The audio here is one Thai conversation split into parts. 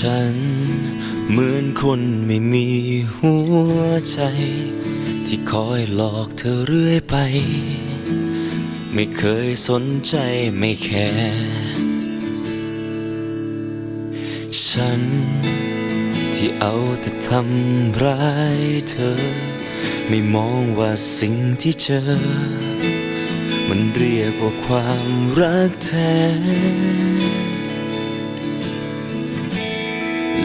ฉัน เหมือนคนไม่มีหัวใจ ที่คอยหลอกเธอเรื่อยไป ไม่เคยสนใจไม่แคร์ฉัน ที่เอาแต่ทำร้ายเธอ ไม่มองว่าสิ่งที่เจอ มันเรียกว่าความรักแท้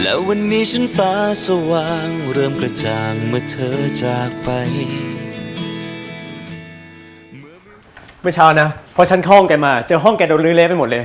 แล้ววันนี้ฉันตาสว่างเริ่มกระจ่างเมื่อเธอจากไป เมื่อเช้านะพอฉันเข้าห้องแกมา เจอห้องแกโดนรื้อเละไปหมดเลย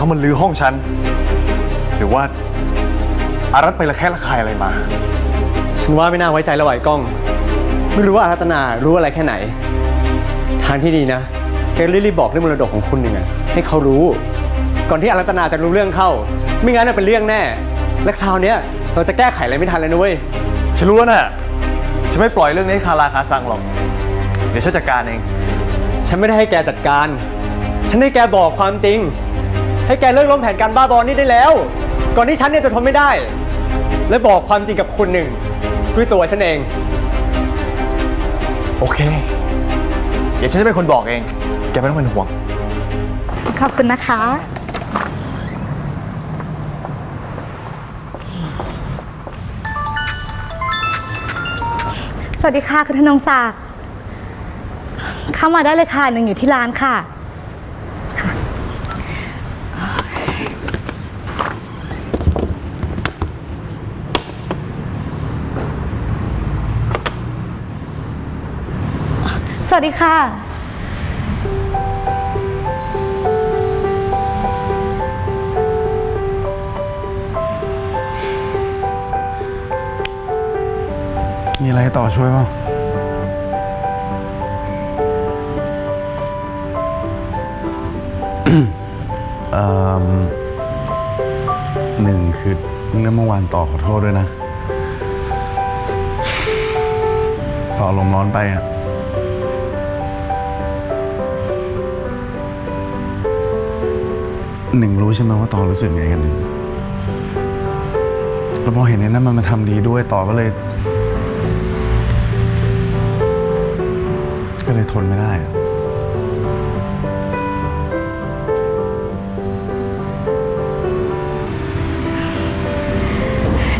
เข้ามาลื้อห้องฉัน หรือว่าอารัตไปละแค่ละคายอะไรมา ฉันว่าไม่น่าไว้ใจระไหวกล้อง ไม่รู้ว่าอารัตนารู้อะไรแค่ไหน ทางที่ดีนะแกรีบๆบอกเรื่องมรดกของคุณหนึ่งอะให้เขารู้ ก่อนที่อารัตนาจะรู้เรื่องเข้า ไม่งั้นน่ะเป็นเรื่องแน่ และคราวเนี้ยเราจะแก้ไขอะไรไม่ทันเลยนะเว้ย ฉันรู้แล้วน่ะ ฉันไม่ปล่อยเรื่องนี้ให้คาราคาซังหรอก เดี๋ยวฉันจัดการเอง ฉันไม่ได้ให้แกจัดการ ฉันให้แกบอกความจริง ให้แกเลิกล้มแผนการบ้าบอนี้ได้แล้ว ก่อนที่ฉันเนี่ยจะทนไม่ได้ และบอกความจริงกับคุณหนึ่งด้วยตัวฉันเอง โอเค เดี๋ยวฉันจะเป็นคนบอกเอง แกไม่ต้องเป็นห่วง ขอบคุณนะคะ สวัสดีค่ะคุณธนงศักดิ์เข้ามาได้เลยค่ะหนึ่งอยู่ที่ร้านค่ะค่ะ สวัสดีค่ะ มีอะไรให้ต่อช่วยเปล่าเอ่อหนึ่งคือเรื่องเมื่อวานต่อขอโทษด้วยนะ ต่อลมณ์ร้อนไปอะ หนึ่งรู้ใช่ไหมว่าต่อรู้สึกไงกันหนึ่งแล้วพอเห็นไอ้นั่นมันมาทำดีด้วยต่อก็เลย ก็เลยทนไม่ได้อะ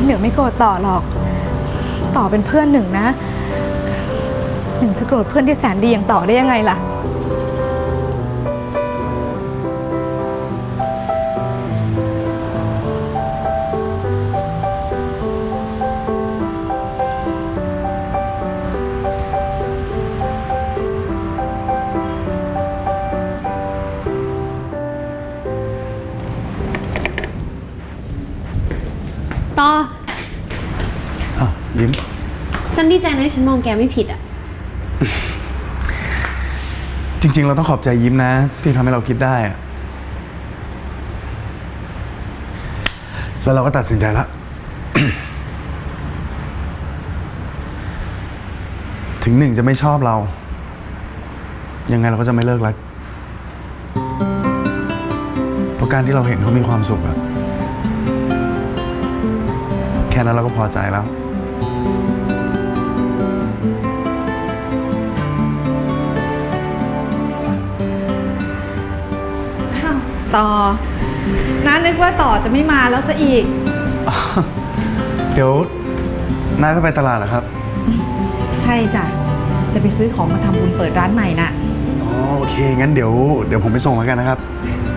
หนึ่งไม่โกรธต่อหรอก ต่อเป็นเพื่อนหนึ่งนะ หนึ่งจะโกรธเพื่อนที่แสนดีอย่างต่อได้ยังไงล่ะ ต่ออะยิ้ม ฉันดีใจนะที่ฉันมองแกไม่ผิดอะ จริง ๆ เราต้องขอบใจยิ้มนะ ที่ทำให้เราคิดได้อะแล้วเราก็ตัดสินใจแล้วถึงหนึ่งจะไม่ชอบเรา ยังไงเราก็จะไม่เลิกรักเพราะการที่เราเห็นเขามีความสุขอะ แค่นั้นเราก็พอใจแล้วต่อน้านึกว่าต่อจะไม่มาแล้วซะอีก เดี๋ยวน้าจะไปตลาดเหรอครับ ใช่จ้ะ จะไปซื้อของมาทำบุญเปิดร้านใหม่น่ะ อ๋อโอเค งั้นเดี๋ยว เดี๋ยวผมไปส่งแล้วกันนะครับ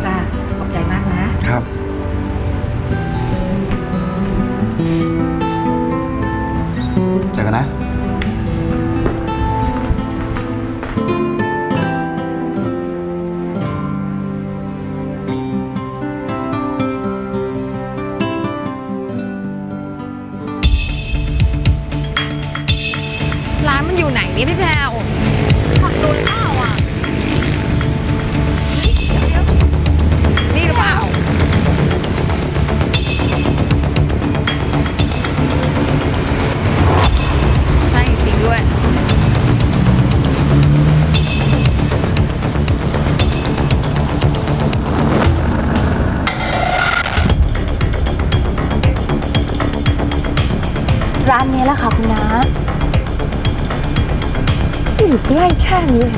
จ้ะขอบใจมากนะ ครับ อยู่ไหนนี่พี่แพรวขอดูหน่อย นี้เอง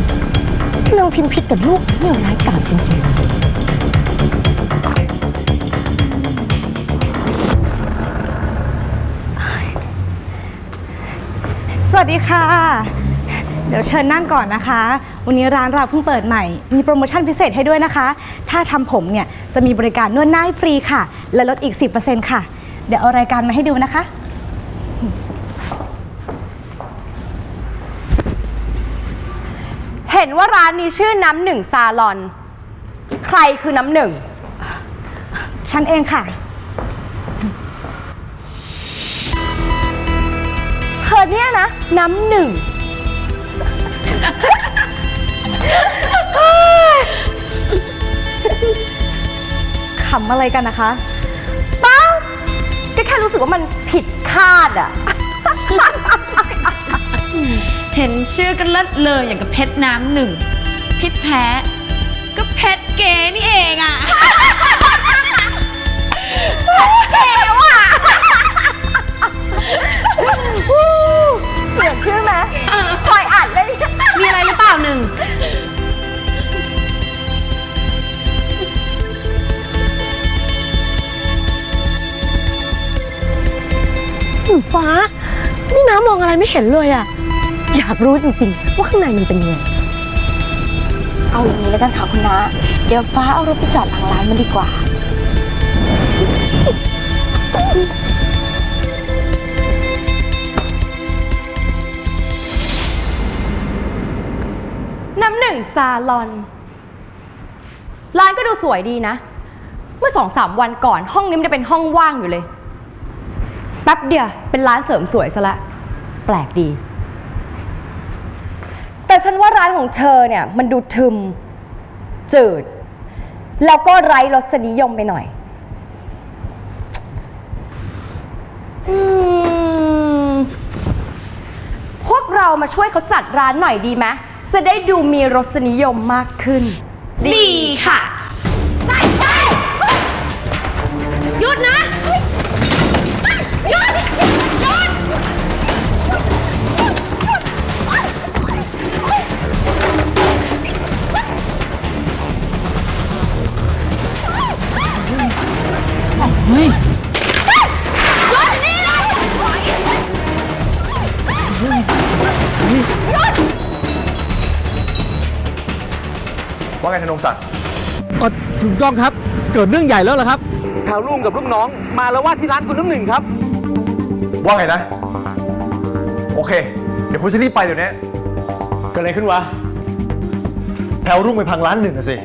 นางพิมพิษกับลูกเนี่ยร้ายกาจจริงๆ สวัสดีค่ะ เดี๋ยวเชิญนั่งก่อนนะคะ วันนี้ร้านเราเพิ่งเปิดใหม่ มีโปรโมชั่นพิเศษให้ด้วยนะคะ ถ้าทำผมเนี่ยจะมีบริการนวดหน้าฟรีค่ะ และลดอีก 10%ค่ะ เดี๋ยวเอารายการมาให้ดูนะคะ เห็นว่าร้านนี้ชื่อน้ำหนึ่งซาลอน ใครคือน้ำหนึ่ง ฉันเองค่ะ เธอเนี่ยนะ น้ำหนึ่ง ขำอะไรกันนะคะ ป้าก็แค่รู้สึกว่ามันผิดคาดอะ เห็นชื่อกันเลิศเลยอย่างกับเพชรน้ำหนึ่งที่แท้ ก็เพชรเก๋นี่เองอะเก๋ว่ะเปลี่ยนชื่อไหมคอยอ่านเลยมีอะไรหรือเปล่าหนึ่งฟ้า นี่น้ำมองอะไรไม่เห็นเลยอะ อยากรู้จริงๆ ว่าข้างในมันเป็นยังไง เอาอย่างนี้แล้วกันค่ะคุณนะ เดี๋ยวฟ้าเอารถไปจอดหลังร้านมันดีกว่า น้ำหนึ่งซาลอน ร้านก็ดูสวยดีนะ เมื่อสองสามวันก่อนห้องนี้มันจะเป็นห้องว่างอยู่เลย แป๊บเดียวเป็นร้านเสริมสวยซะละ แปลกดี ฉันว่าร้านของเธอเนี่ยมันดูทึม จืด แล้วก็ไร้รสนิยมไปหน่อยอพวกเรามาช่วยเขาจัดร้านหน่อยดีไหมจะได้ดูมีรสนิยมมากขึ้น ดีค่ะ ไปไปหยุดนะ ไงธนงศักดิ์ก็ถูกต้องครับ เกิดเรื่องใหญ่แล้วล่ะครับข่าวลุงกับลูกน้อง มาแล้วว่าที่ร้านคุณน้ำหนึ่งครับ ว่าไงนะ โอเค เดี๋ยวคุณจะรีบไปเดี๋ยวนี้เกิดอะไรขึ้นวะแถวรุ่งไปพังร้านหนึ่งอะสิ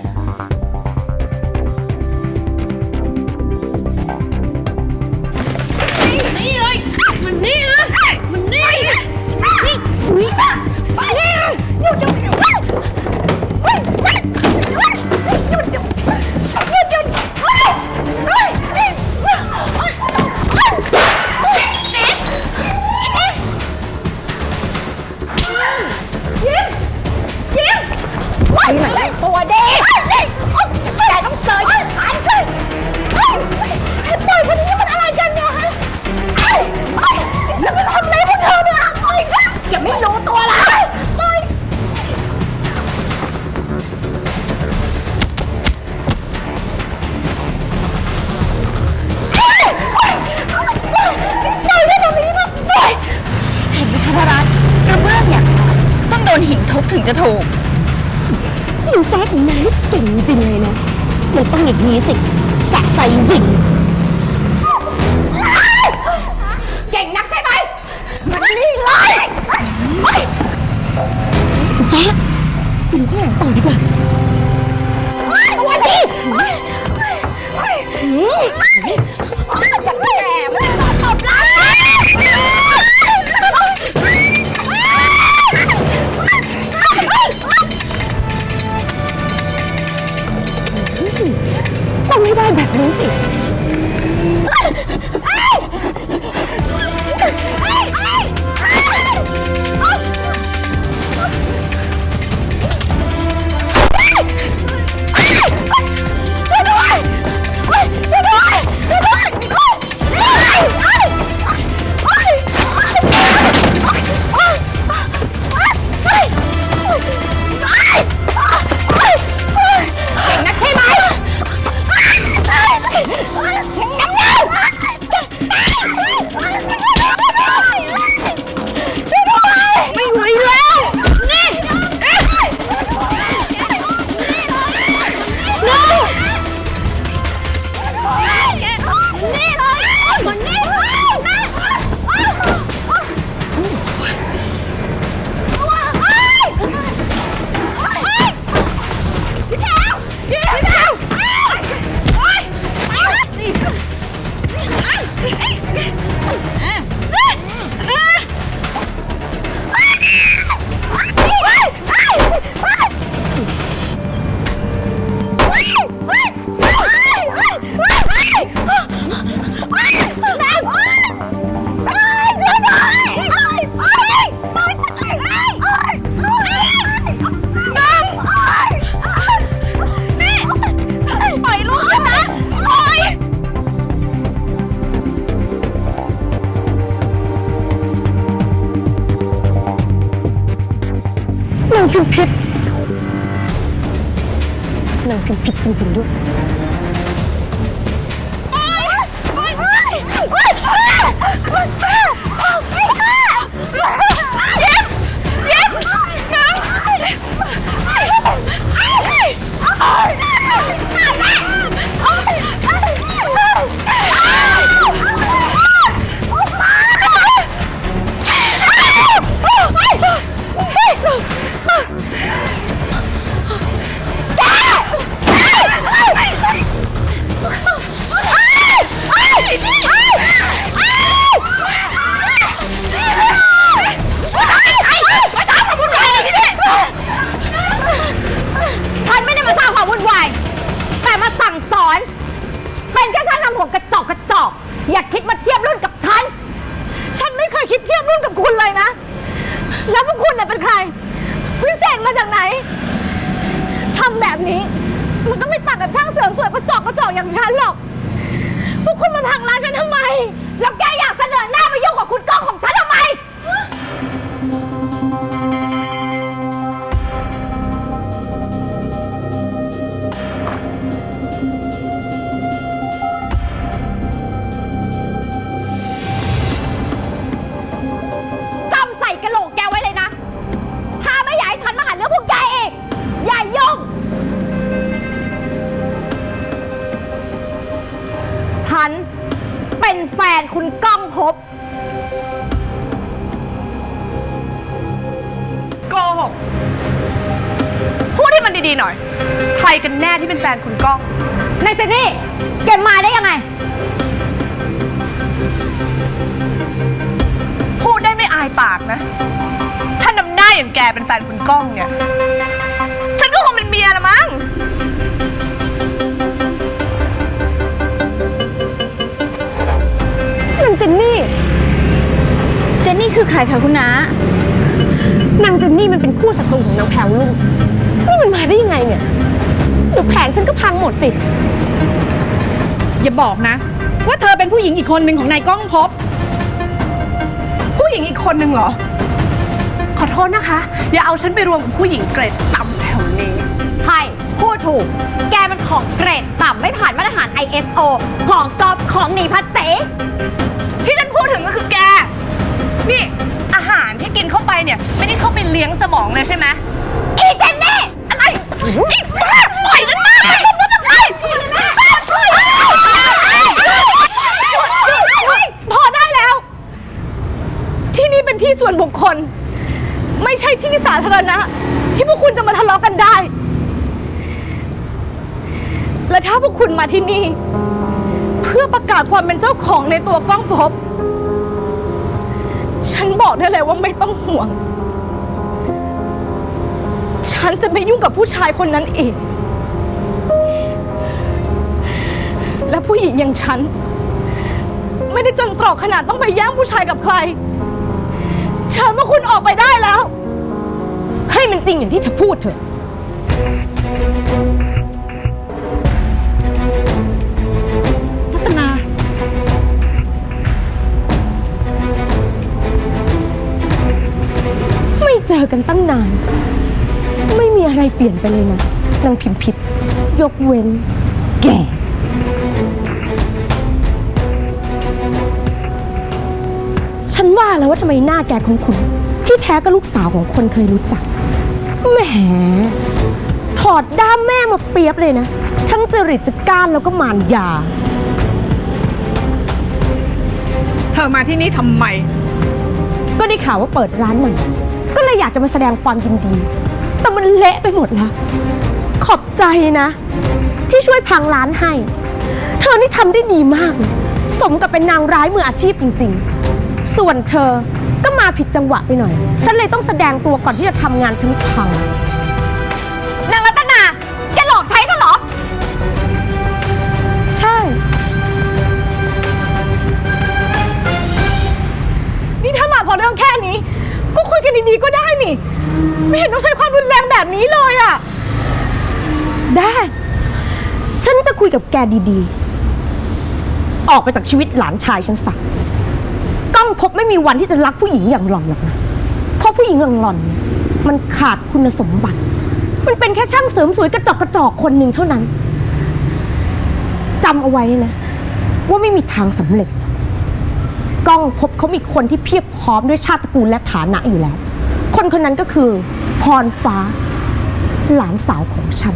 จะถูก หนูแจ๊คของนายนี่เก่งจริงเลยนะมันต้องอย่างนี้สิสะใจจริง เก่งนักใช่ไหมมันนี่เลยแจ๊คไปดูข้างหลังต่อดีกว่าวันนี้ দেখলেন ระ อย่างแกเป็นแฟนคุณก้องเนี่ย ฉันก็คงเป็นเมียละมั้ง นางเจนนี่ เจนนี่คือใครคะคุณน้านางเจนนี่มันเป็นคู่ศัตรูของนางแพรวลูกนี่มันมาได้ยังไงเนี่ยเดี๋ยวแผงฉันก็พังหมดสิ อย่าบอกนะ ว่าเธอเป็นผู้หญิงอีกคนหนึ่งของนายก้องภพบ ผู้หญิงอีกคนนึงเหรอขอ โทษนะคะ อย่าเอาฉันไปรวมกับผู้หญิงเกรดต่ำแถวนี้ ใช่พูดถูก แกมันของเกรดต่ำไม่ผ่านมาตรฐาน ISO ของกอบของหนีภาษีที่ฉันพูดถึงก็คือแก นี่อาหารที่กินเข้าไปเนี่ย ไม่ได้เข้าไปเลี้ยงสมองเลยใช่ไหมอีเจนนี่อะไรอีบ้าปล่อยฉันมาปล่อยฉันมาปล่อยฉันมาปล่อยฉันมาพอได้แล้ว ที่นี่เป็นที่ส่วนบุคคลไม่ใช่ที่สาธารณะ ที่พวกคุณจะมาทะเลาะกันได้ และถ้าพวกคุณมาที่นี่ เพื่อประกาศความเป็นเจ้าของในตัวกล้องพบ ฉันบอกได้เลยว่าไม่ต้องห่วง ฉันจะไม่ยุ่งกับผู้ชายคนนั้นอีก และผู้หญิงอย่างฉัน ไม่ได้จนตรอกขนาดต้องไปแย่งผู้ชายกับใครเชิญว่าคุณออกไปได้แล้ว มันจริงอย่างที่เธอพูดเถอะ รัตนา ไม่เจอกันตั้งนาน ไม่มีอะไรเปลี่ยนไปเลยนะนางพิมพิษยกเว้น แก่ฉันว่าแล้วว่าทำไมหน้าแกของคุณที่แท้ก็ลูกสาวของคนเคยรู้จัก แหมถอดด้ามแม่มาเปรียบเลยนะ ทั้งจริตจักร้านแล้วก็มารยา เธอมาที่นี่ทำไม ก็ได้ข่าวว่าเปิดร้านใหม่ก็เลยอยากจะมาแสดงความยินดี แต่มันเละไปหมดแล้ว ขอบใจนะ ที่ช่วยพังร้านให้ เธอนี่ทำได้ดีมากเลยสมกับเป็นนางร้ายมืออาชีพจริงๆ ส่วนเธอก็มา ผิดจังหวะไปหน่อย ฉันเลยต้องแสดงตัวก่อนที่จะทำงานฉันพัง นางรัตนา แกหลอกใช้ฉันเหรอ ใช่ นี่ถ้ามาพอเรื่องแค่นี้ ก็คุยกันดีๆก็ได้นี่ ไม่เห็นต้องใช้ความรุนแรงแบบนี้เลยอะได้ ฉันจะคุยกับแกดีๆ ออกไปจากชีวิตหลานชายฉันสัก ก้องพบไม่มีวันที่จะรักผู้หญิงอย่างหล่อนหรอกนะเพราะผู้หญิงอย่างหล่อนเนี่ยมันขาดคุณสมบัติ มันเป็นแค่ช่างเสริมสวยกระจอกกระจอกคนหนึ่งเท่านั้นจำเอาไว้นะ ว่าไม่มีทางสำเร็จ ก้องพบเขามีคนที่เพียบพร้อมด้วยชาติตระกูลและฐานะอยู่แล้ว คนคนนั้นก็คือพรฟ้า หลานสาวของฉัน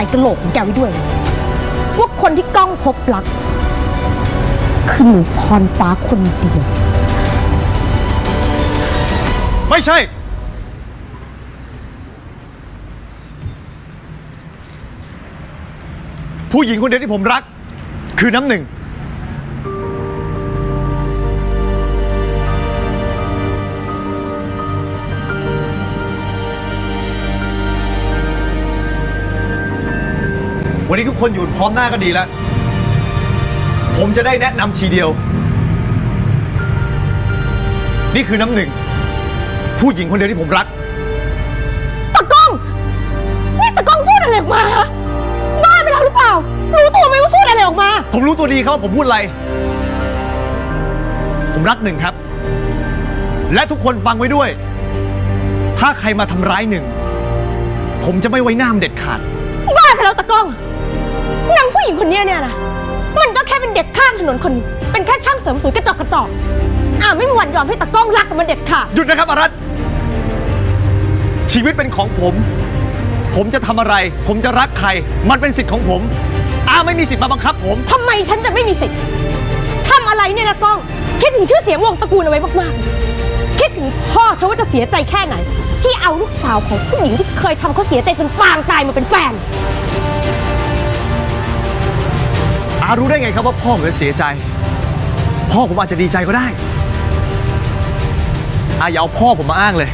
ส่กระโหลกของแกไว้ด้วยว่าคนที่ก้องพบรัก คือหนูพรฟ้าคนเดียว ไม่ใช่ ผู้หญิงคนเดียวที่ผมรัก คือน้ำหนึ่ง วันนี้ทุกคนอยู่พร้อมหน้าก็ดีแล้ว ผมจะได้แนะนำทีเดียว นี่คือน้ำหนึ่ง ผู้หญิงคนเดียวที่ผมรัก ตะก้อง นี่ตะก้องพูดอะไรออกมาฮะบ้าไปแล้วหรือเปล่า รู้ตัวไหมว่าพูดอะไรออกมา ผมรู้ตัวดีครับว่าผมพูดอะไร ผมรักหนึ่งครับ และทุกคนฟังไว้ด้วย ถ้าใครมาทำร้ายหนึ่ง ผมจะไม่ไว้หน้ามนเด็ดขาด บ้าไปแล้วตะก้องนางผู้ห ญิงคนเนี้ยเนี่ยนะมันก็แค่เป็นเด็กข้างถนนคนหนึ่งเป็นแค่ช่างเสริมสวยกระจอกกระจอกอ่าไม่มีวันยอมให้ตะก้องรักกับมันเด็ดขาดหยุดนะครับอารัตชีวิตเป็นของผม ผมจะทำอะไร ผมจะรักใคร มันเป็นสิทธิ์ของผมอาไม่มีสิทธิ์มาบังคับผม ทำไมฉันจะไม่มีสิทธิ์ทำอะไรเนี่ยนะก้อง คิดถึงชื่อเสียงวงตระกูลเอาไว้มากๆ คิดถึงพ่อเธอว่าจะเสียใจแค่ไหน ที่เอาลูกสาวของผู้หญิงที่เคยทำเขาเสียใจจนปางตายมาเป็นแฟน รู้ได้ไงครับว่าพ่อผมจะเสียใจ พ่อผมอาจจะดีใจก็ได้อาอย่าเอาพ่อผมมาอ้างเลย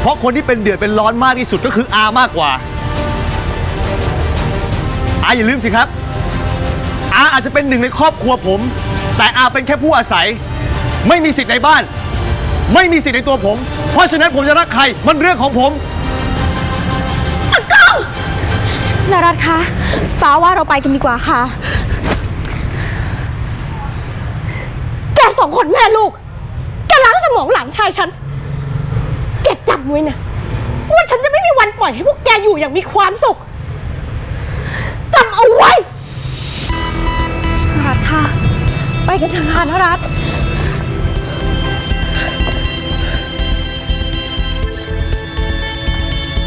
เพราะคนที่เป็นเดือดเป็นร้อนมากที่สุดก็คืออามากกว่าอาอย่าลืมสิครับ อาอาจจะเป็นหนึ่งในครอบครัวผม แต่อาเป็นแค่ผู้อาศัย ไม่มีสิทธิ์ในบ้าน ไม่มีสิทธิ์ในตัวผม เพราะฉะนั้นผมจะรักใครมันเรื่องของผม นารัตคะ ฟ้าว่าเราไปกันดีกว่าค่ะ แกสองคนแม่ลูก แกล้างสมองหลานชายฉัน แกจำไว้นะ ว่าฉันจะไม่มีวันปล่อยให้พวกแกอยู่อย่างมีความสุข จำเอาไว้นารัตค่ะ ไปกันเถอะค่ะนารัต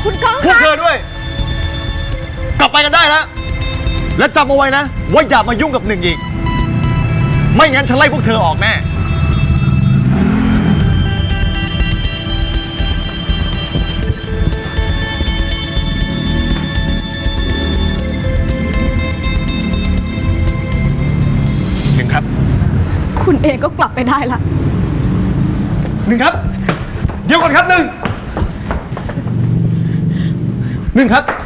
คุณก้องพวกคะ เธอด้วยก ลับไปกันได้แล้ว และจำเอาไว้นะ ว่าอย่ามายุ่งกับหนึ่งอีก ไม่งั้นฉันไล่พวกเธอออกแน่ หนึ่งครับ คุณเองก็กลับไปได้ละ หนึ่งครับ เดี๋ยวก่อนครับหนึ่งหนึ่งครับ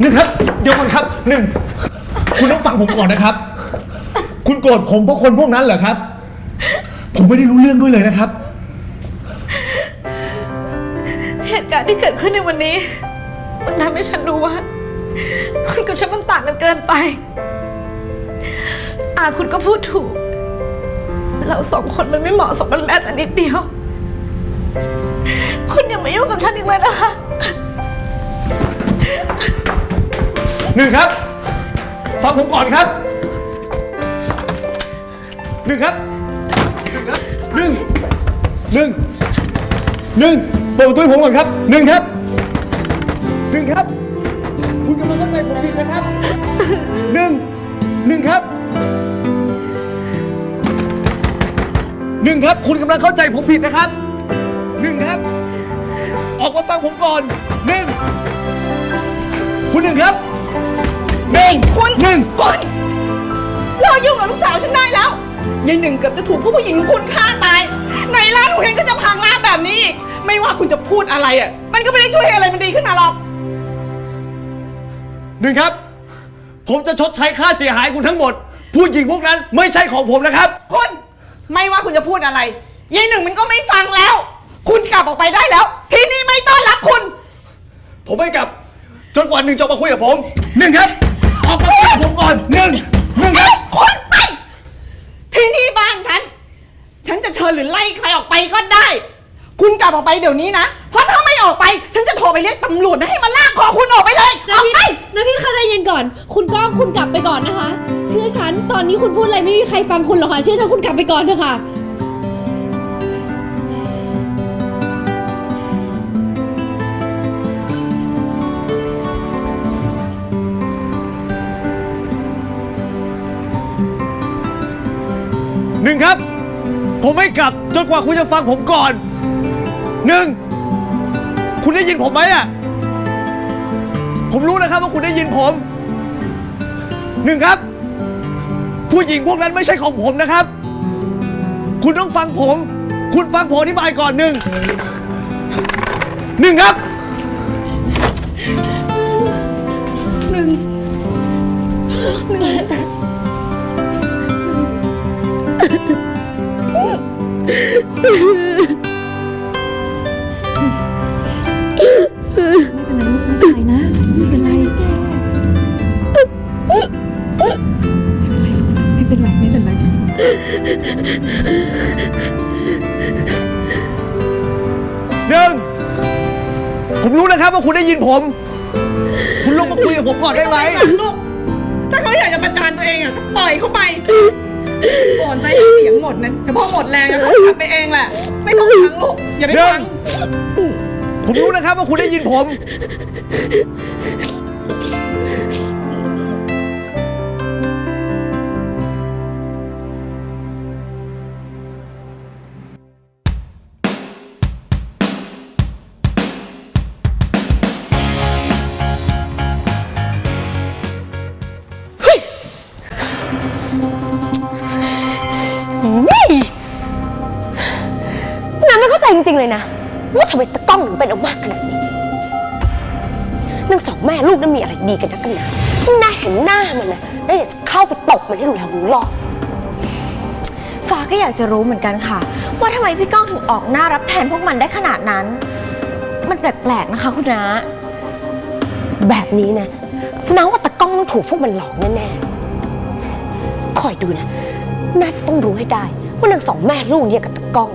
หนึ่งครับ เดี๋ยวก่อนครับหนึ่งคุณต้องฟังผมก่อนนะครับ คุณโกรธผมเพราะคนพวกนั้นเหรอครับ ผมไม่ได้รู้เรื่องด้วยเลยนะครับ เหตุการณ์ที่เกิดขึ้นในวันนี้ มันทำให้ฉันรู้ว่า คุณกับฉันมันต่างกันเกินไป อาคุณก็พูดถูก เราสองคนมันไม่เหมาะสมกันแม้แต่นิดเดียว คุณอย่ามายุ่งกับฉันอีกเลยนะคะ หนึ่งครับฟังผมก่อนครับหนึ่งครับหนึ่งครับหนึ่งหนึ่งหนึ่งเปิดประตูให้ผมก่อนครับหนึ่งครับหนึ่งครับ คุณกำลังเข้าใจผมผิดนะครับหนึ่งหนึ่งครับหนึ่งครับ คุณกำลังเข้าใจผมผิดนะครับหนึ่งครับ ออกมาฟังผมก่อนหนึ่งคุณหนึ่งครับ หนึ่งคุณหนึ่งคุณเลิกยุ่งกับลูกสาวฉันได้แล้วยายหนึ่งเกือบจะถูกผู้ผู้หญิงของคุณฆ่าตายในร้านหนูเห็นก็จะพังร้านแบบนี้อีกไม่ว่าคุณจะพูดอะไรอะ มันก็ไม่ได้ช่วยให้อะไรมันดีขึ้นมาหรอกหนึ่งครับ ผมจะชดใช้ค่าเสียหายคุณทั้งหมด ผู้หญิงพวกนั้นไม่ใช่ของผมนะครับ คุณไม่ว่าคุณจะพูดอะไรยายหนึ่งมันก็ไม่ฟังแล้ว คุณกลับออกไปได้แล้ว ที่นี่ไม่ต้อนรับคุณ ผมไม่กลับ จนกว่าหนึ่งจะมาคุยกับผมหนึ่งครับ ออกมาคุยกับผมก่อนหนึ่งหนึ่งครับคุณไป ที่นี่บ้านฉัน ฉันจะเชิญหรือไล่ใครออกไปก็ได้ คุณกลับออกไปเดี๋ยวนี้นะ เพราะถ้าไม่ออกไป ฉันจะโทรไปเรียกตำรวจนะให้มาลากคอคุณออกไปเลย ออกไปนะพี่คะใจเย็นก่อน คุณก้องคุณกลับไปก่อนนะคะ เชื่อฉัน ตอนนี้คุณพูดอะไรไม่มีใครฟังคุณหรอกค่ะ เชื่อฉันคุณกลับไปก่อนเถอะค่ะ หนึ่งครับ ผมไม่กลับจนกว่าคุณจะฟังผมก่อนหนึ่งคุณได้ยินผมไหมอะผมรู้นะครับว่าคุณได้ยินผมหนึ่งครับ ผู้หญิงพวกนั้นไม่ใช่ของผมนะครับ คุณต้องฟังผม คุณฟังผมอธิบายก่อนหนึ่งหนึ่งครับหนึ่ง ผมรู้นะครับว่าคุณได้ยินผม คุณลงมาคุยกับผมก่อนได้ไหม ลูก ถ้าเขาอยากจะประจานตัวเองอะก็ปล่อยเขาไป ก่อนใจเสียงหมดนั้นแต่พอหมดแรงอะเขากลับไปเองแหละ ไม่ต้องฟังลูก อย่าไปฟัง ผมรู้นะครับว่าคุณได้ยินผม ดีกันนักกันหนาที่น่าเห็นหน้ามันนะแล้วอยากจะเข้าไปตบมันให้รู้แล้วรู้รอดฟ้าก็อยากจะรู้เหมือนกันค่ะ ว่าทำไมพี่ก้องถึงออกหน้ารับแทนพวกมันได้ขนาดนั้น มันแปลกๆนะคะคุณน้าแบบนี้นะน้าว่าตะกล้องต้องถูกพวกมันหลอกแน่ๆคอยดูนะ น่าจะต้องรู้ให้ได้ว่านางสองแม่ลูกเนี่ยกับตะกล้อง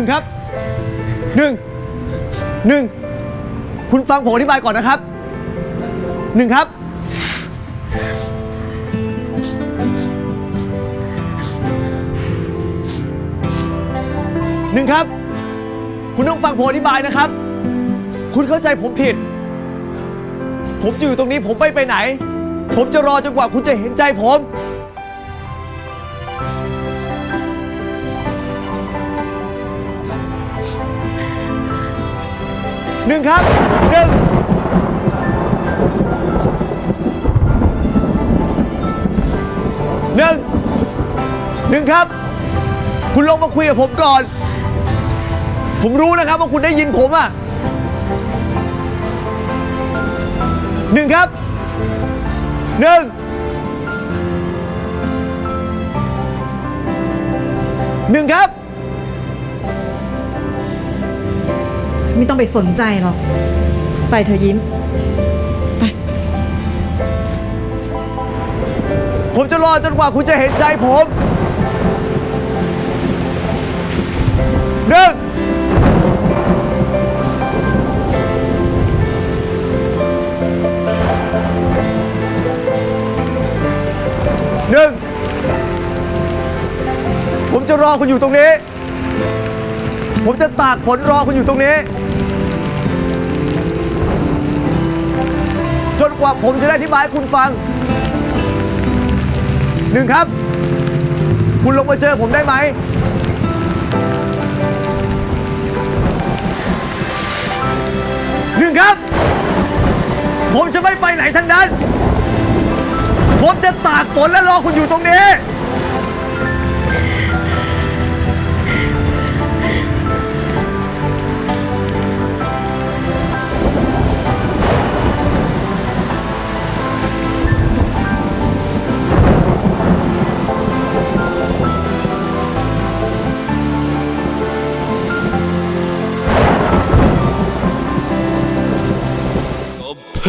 นึ่งครับหนึ่งหนึ่งคุณฟังผมอธิบายก่อนนะครับหนึ่งครับ หนึ่งครับ คุณต้องฟังผมอธิบายนะครับ คุณเข้าใจผมผิด ผมจะอยู่ตรงนี้ผมไม่ไปไหน ผมจะรอจนกว่าคุณจะเห็นใจผม หนึ่งครับหนึ่งหนึ่งหนึ่งครับ คุณลงมาคุยกับผมก่อน ผมรู้นะครับว่าคุณได้ยินผมอะหนึ่งครับหนึ่งหนึ่งครับ ไม่ต้องไปสนใจหรอก ไปเธอยิ้ม ผมจะรอจนกว่าคุณจะเห็นใจผมหนึ่งหนึ่งผมจะรอคุณอยู่ตรงนี้ ผมจะตากฝนรอคุณอยู่ตรงนี้ กว่าผมจะได้อธิบายให้คุณฟังหนึ่งครับ คุณลงมาเจอผมได้ไหม หนึ่งครับ ผมจะไม่ไปไหนทั้งนั้น ผมจะตากฝนและรอคุณอยู่ตรงนี้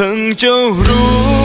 พิ่งจะรู้